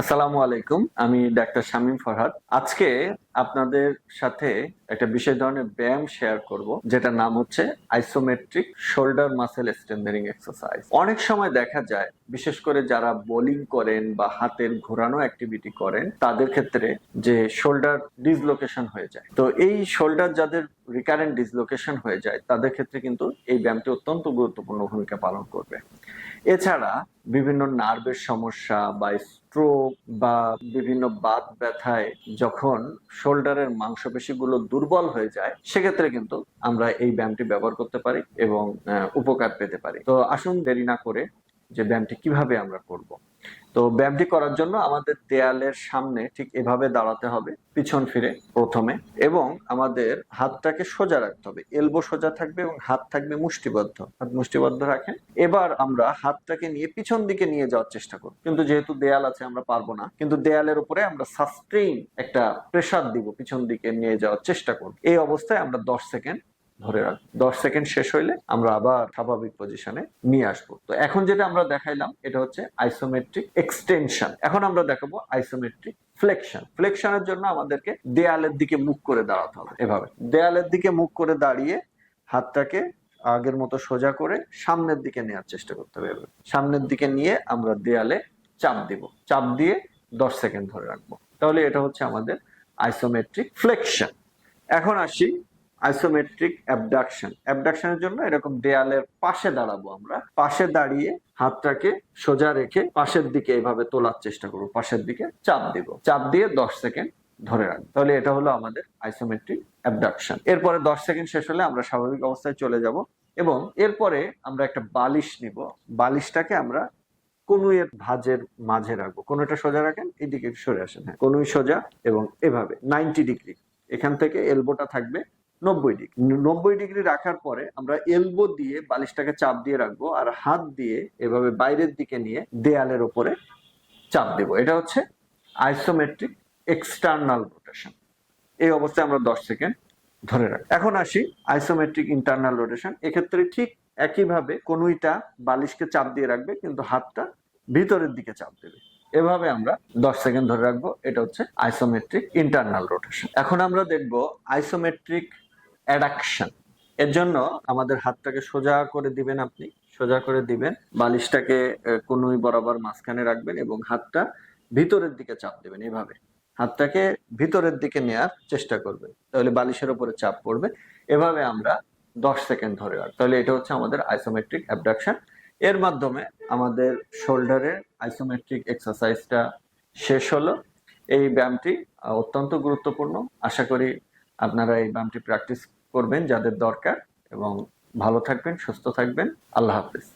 আসসালামু আলাইকুম আমি ডাক্তার শামীম ফরহাদ। আজকে আপনাদের সাথে একটা বিশেষ ধরনের ব্যায়াম শেয়ার করব, যেটার নাম হচ্ছে isometric shoulder muscle strengthening exercise অনেক সময় দেখা যায়, বিশেষ করে যারা বোলিং করেন বা হাতের ঘোরানো অ্যাক্টিভিটি করেন, তাদের ক্ষেত্রে যে শোল্ডার ডিসলোকেশন হয়ে যায়। তো এই শোল্ডার যাদের রিকারেন্ট ডিসলোকেশন হয়ে যায়, তাদের ক্ষেত্রে কিন্তু এই ব্যায়ামটি অত্যন্ত গুরুত্বপূর্ণ ভূমিকা পালন করবে। এছাড়া বিভিন্ন নার্ভের সমস্যা বা স্ট্রোক বা বিভিন্ন বাত ব্যথায় যখন শোল্ডারের মাংসপেশিগুলো দুর্বল হয়ে যায়, সেক্ষেত্রে কিন্তু আমরা এই ব্যায়ামটি ব্যবহার করতে পারি এবং উপকার পেতে পারি। তো আসুন দেরি না করে যে ব্যায়ামটি কীভাবে আমরা করব। তো ব্যায়ামটি করার জন্য আমাদের দেয়ালের সামনে ঠিক এভাবে দাঁড়াতে হবে, পিছন ফিরে প্রথমে। এবং আমাদের হাতটাকে সোজা রাখতে হবে। এলবো সোজা থাকবে এবং হাত থাকবে মুষ্টিবদ্ধ। হাত মুষ্টিবদ্ধ রাখেন। এবার আমরা হাতটাকে নিয়ে পিছন দিকে নিয়ে যাওয়ার চেষ্টা করব। কিন্তু যেহেতু দেয়াল আছে, আমরা পারব না। কিন্তু দেয়ালের উপরে আমরা সাস্টেইন একটা প্রেসার দিব, পিছন দিকে নিয়ে যাওয়ার চেষ্টা করব। এই অবস্থায় আমরা দশ সেকেন্ড ধরে রাখব দশ সেকেন্ড শেষ হইলে আমরা আবার স্বাভাবিক পজিশনে নিয়ে আসব। তো এখন যেটা আমরা দেখাইলাম, এটা হচ্ছে আইসোমেট্রিক এক্সটেনশন এখন আমরা দেখাবো আইসোমেট্রিক ফ্লেকশন ফ্লেকশনের জন্য আমাদেরকে দেয়ালের দিকে মুখ করে দাঁড়াতে হবে এভাবে। দেয়ালের দিকে মুখ করে দাঁড়িয়ে হাতটাকে আগের মতো সোজা করে সামনের দিকে নেওয়ার চেষ্টা করতে হবে। সামনের দিকে নিয়ে আমরা দেয়ালে চাপ দিব। চাপ দিয়ে দশ সেকেন্ড ধরে রাখব। তাহলে এটা হচ্ছে আমাদের আইসোমেট্রিক ফ্লেকশন এখন আসি আইসোমেট্রিক অ্যাবডাকশন অ্যাবডাকশনের জন্য এরকম দেয়ালের পাশে দাঁড়াবো আমরা। পাশে দাঁড়িয়ে হাতটাকে সোজা রেখে পাশের দিকে এভাবে তোলার চেষ্টা করব। পাশের দিকে চাপ দিব। চাপ দিয়ে দশ সেকেন্ড ধরে রাখব। তাহলে এটা হলো আমাদের আইসোমেট্রিক অ্যাবডাকশন এরপরে দশ সেকেন্ড শেষ হলে আমরা স্বাভাবিক অবস্থায় চলে যাব এবং এরপরে আমরা একটা বালিশ নিব। বালিশটাকে আমরা কনুইয়ের ভাঁজের মাঝে রাখব। কোনোটা সোজা রাখেন, এদিকে সরে আসেন। হ্যাঁ কনুই সোজা এবং এভাবে নাইনটি ডিগ্রি এখান থেকে এলবোটা থাকবে নব্বই ডিগ্রি। নব্বই ডিগ্রি রাখার পরে আমরা এলবো দিয়ে বালিশটাকে চাপ দিয়ে রাখব আর হাত দিয়ে এভাবে বাইরের দিকে নিয়ে দেয়ালের ওপরে চাপ দেব। এটা হচ্ছে আইসোমেট্রিক এক্সটার্নাল রোটেশন এই অবস্থায় আমরা দশ সেকেন্ড ধরে রাখি। এখন আসি আইসোমেট্রিক ইন্টারনাল রোটেশন এক্ষেত্রে ঠিক একইভাবে কনুইটা বালিশকে চাপ দিয়ে রাখবে, কিন্তু হাতটা ভিতরের দিকে চাপ দেবে। এভাবে আমরা দশ সেকেন্ড ধরে রাখব। এটা হচ্ছে আইসোমেট্রিক ইন্টারনাল রোটেশন এখন আমরা দেখব আইসোমেট্রিক অ্যাডাকশন। এর জন্য আমাদের হাতটাকে সোজা করে দিবেন আপনি, সোজা করে দিবেন, বালিশটাকে কনুই বরাবর মাঝখানে রাখবেন এবং হাতটা ভিতরের দিকে চাপ দেবেন এভাবে। হাতটাকে ভিতরের দিকে নেয়ার চেষ্টা করবেন, তাহলে বালিশের উপরে চাপ পড়বে। এভাবে আমরা দশ সেকেন্ড ধরে রাখব। তাহলে এটা হচ্ছে আমাদের আইসোমেট্রিক অ্যাবডাকশন। এর মাধ্যমে আমাদের শোল্ডারের আইসোমেট্রিক এক্সারসাইজটা শেষ হলো। এই ব্যায়ামটি অত্যন্ত গুরুত্বপূর্ণ। আশা করি আপনারা এই ব্যায়ামটি প্র্যাকটিস করবেন যাদের দরকার এবং ভালো থাকবেন সুস্থ থাকবেন। আল্লাহ হাফিজ।